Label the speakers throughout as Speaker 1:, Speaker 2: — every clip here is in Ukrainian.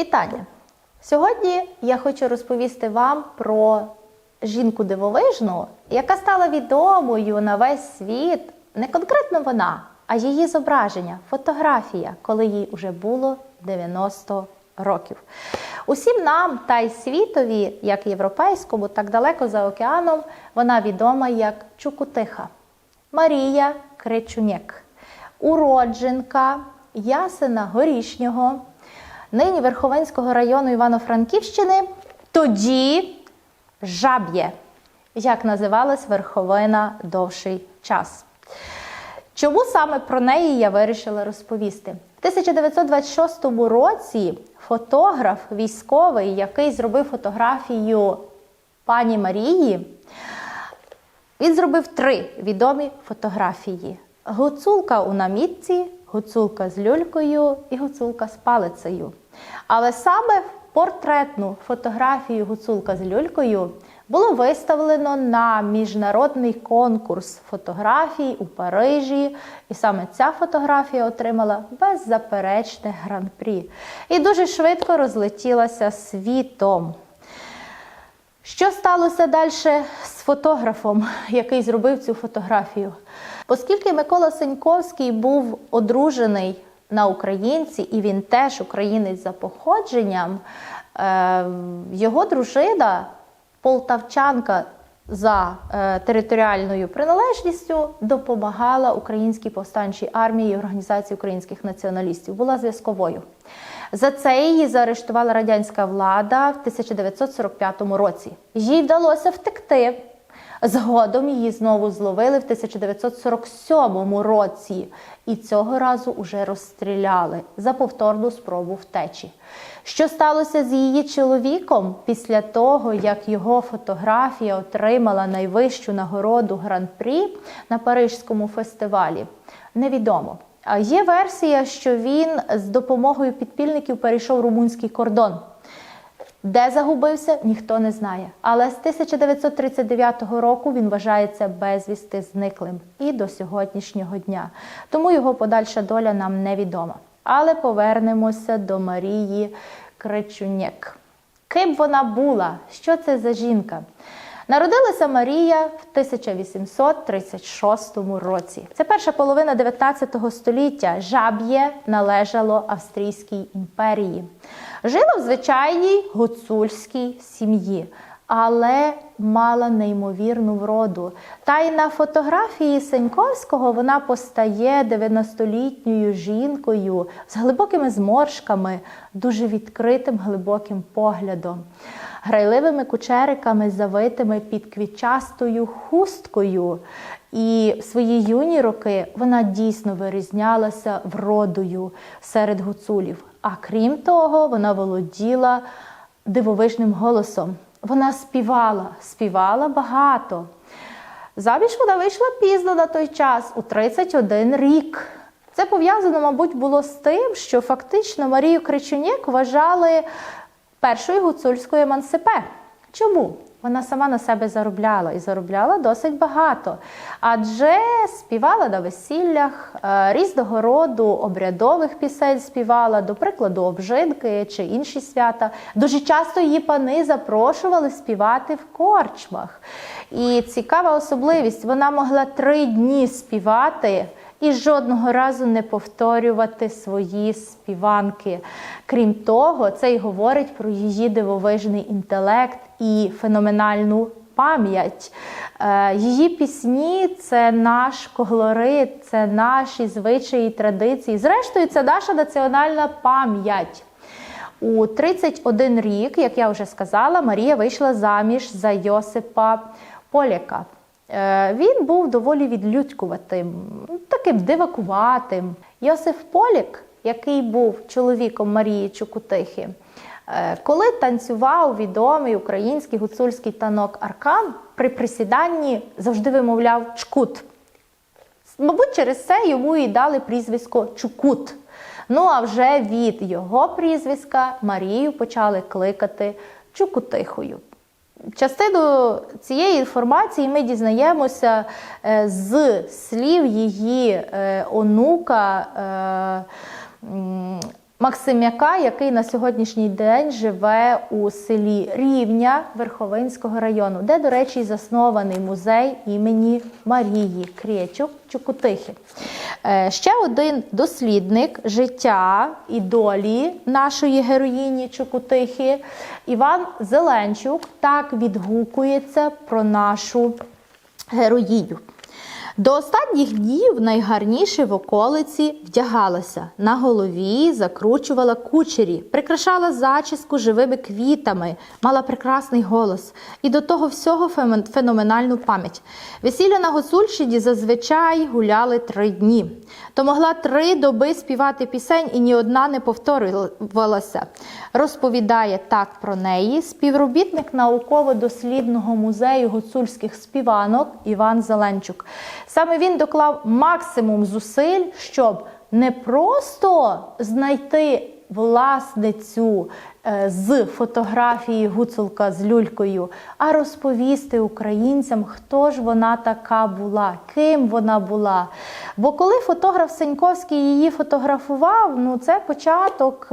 Speaker 1: Вітання! Сьогодні я хочу розповісти вам про жінку дивовижну, яка стала відомою на весь світ. Не конкретно вона, а її зображення, фотографія, коли їй вже було 90 років. Усім нам та й світові, як європейському, так далеко за океаном, вона відома як Чукутиха Марія Кричунєк, уродженка Ясена Горішнього, нині Верховенського району Івано-Франківщини, тоді Жаб'є, як називалась Верховина довший час. Чому саме про неї я вирішила розповісти? В 1926 році фотограф військовий, який зробив фотографію пані Марії, він зробив три відомі фотографії: гуцулка у намітці, гуцулка з люлькою і гуцулка з палицею. Але саме портретну фотографію гуцулка з люлькою було виставлено на міжнародний конкурс фотографій у Парижі, і саме ця фотографія отримала беззаперечне гран-прі і дуже швидко розлетілася світом. Що сталося далі з фотографом, який зробив цю фотографію? Оскільки Микола Сеньковський був одружений на українці, і він теж українець за походженням, е, його дружина, полтавчанка за е, територіальною приналежністю, допомагала українській повстанчій армії і організації українських націоналістів, була зв'язковою. За це її заарештувала радянська влада в 1945 році. Їй вдалося втекти. Згодом її знову зловили в 1947 році, і цього разу уже розстріляли за повторну спробу втечі. Що сталося з її чоловіком після того, як його фотографія отримала найвищу нагороду гран-прі на Парижському фестивалі? Невідомо. А Є версія, що він з допомогою підпільників перейшов румунський кордон. Де загубився, ніхто не знає. Але з 1939 року він вважається безвісти зниклим і до сьогоднішнього дня. Тому його подальша доля нам невідома. Але повернемося до Марії Кричунєк. Ким вона була? Що це за жінка? Народилася Марія в 1836 році. Це перша половина 19 століття. Жаб'є належало Австрійській імперії. Жила в звичайній гуцульській сім'ї, але мала неймовірну вроду. Та й на фотографії Сеньковського вона постає 90-літньою жінкою з глибокими зморшками, дуже відкритим глибоким поглядом грайливими кучериками, завитими під квітчастою хусткою. І в свої юні роки вона дійсно вирізнялася вродою серед гуцулів. А крім того, вона володіла дивовижним голосом. Вона співала, співала багато. Заміж вона вийшла пізно на той час, у 31 рік. Це пов'язано, мабуть, було з тим, що фактично Марію Кричунєк вважали першою гуцульською емансипе. Чому? Вона сама на себе заробляла і заробляла досить багато. Адже співала на весіллях е, різного роду обрядових пісень співала, до прикладу, обжинки чи інші свята. Дуже часто її пани запрошували співати в корчмах. І цікава особливість, вона могла три дні співати і жодного разу не повторювати свої співанки. Крім того, це й говорить про її дивовижний інтелект і феноменальну пам'ять. Е, її пісні це наш колорит, це наші звичаї традиції. Зрештою, це наша національна пам'ять. У 31 рік, як я вже сказала, Марія вийшла заміж за Йосипа Поляка. Е, він був доволі відлюдькуватим, таким дивакуватим. Йосиф Полік, який був чоловіком Марії Чукутихи, е, коли танцював відомий український гуцульський танок Аркан, при присіданні завжди вимовляв чкут. Мабуть, через це йому і дали прізвисько Чукут. Ну а вже від його прізвиська Марію почали кликати Чукутихою. Частину цієї інформації ми дізнаємося е, з слів її е, онука Максимяка, який на сьогоднішній день живе у селі Рівня Верховинського району, де, до речі, заснований музей імені Марії Крєчук Чукутихи. Е, Ще один дослідник життя і долі нашої героїні Чукутихи Іван Зеленчук так відгукується про нашу героїню. До останніх днів найгарніше в околиці вдягалася. На голові закручувала кучері, прикрашала зачіску живими квітами, мала прекрасний голос і до того всього феноменальну пам'ять. Весілля на Гуцульщині зазвичай гуляли три дні. То могла три доби співати пісень і ні одна не повторювалася. Розповідає так про неї співробітник науково-дослідного музею гуцульських співанок Іван Зеленчук. Саме він доклав максимум зусиль, щоб не просто знайти власницю е, з фотографії гуцулка з люлькою, а розповісти українцям, хто ж вона така була, ким вона була. Бо коли фотограф Сеньковський її фотографував, ну це початок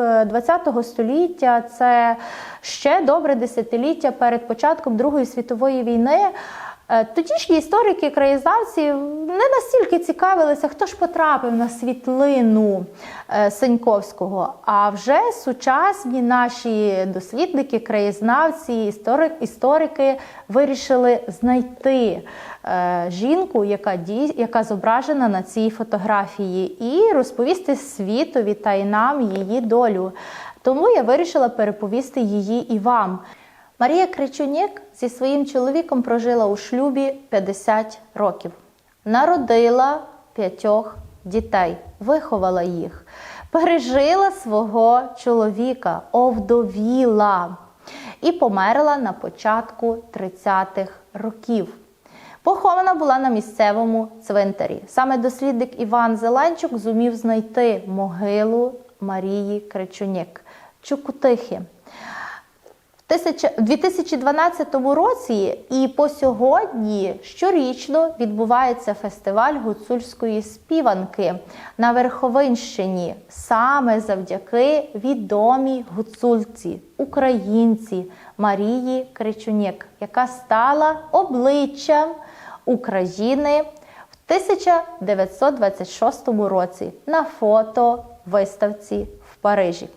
Speaker 1: ХХ століття, це ще добре десятиліття перед початком Другої світової війни. Е, Тодішні історики, краєзнавці не настільки цікавилися, хто ж потрапив на світлину е, Сеньковського. А вже сучасні наші дослідники, краєзнавці, історик, історики вирішили знайти е, жінку, яка дій, яка зображена на цій фотографії, і розповісти світові та й нам її долю. Тому я вирішила переповісти її і вам. Марія Кричунєк зі своїм чоловіком прожила у шлюбі 50 років. Народила п'ятьох дітей, виховала їх, пережила свого чоловіка, овдовіла і померла на початку 30-х років. Похована була на місцевому цвинтарі. Саме дослідник Іван Зеленчук зумів знайти могилу Марії Кричунєк Чукутихи. В 2012 році і по сьогодні щорічно відбувається фестиваль гуцульської співанки на Верховинщині саме завдяки відомій гуцульці, українці Марії Кричунєк, яка стала обличчям України в 1926 році на фото виставці в Парижі.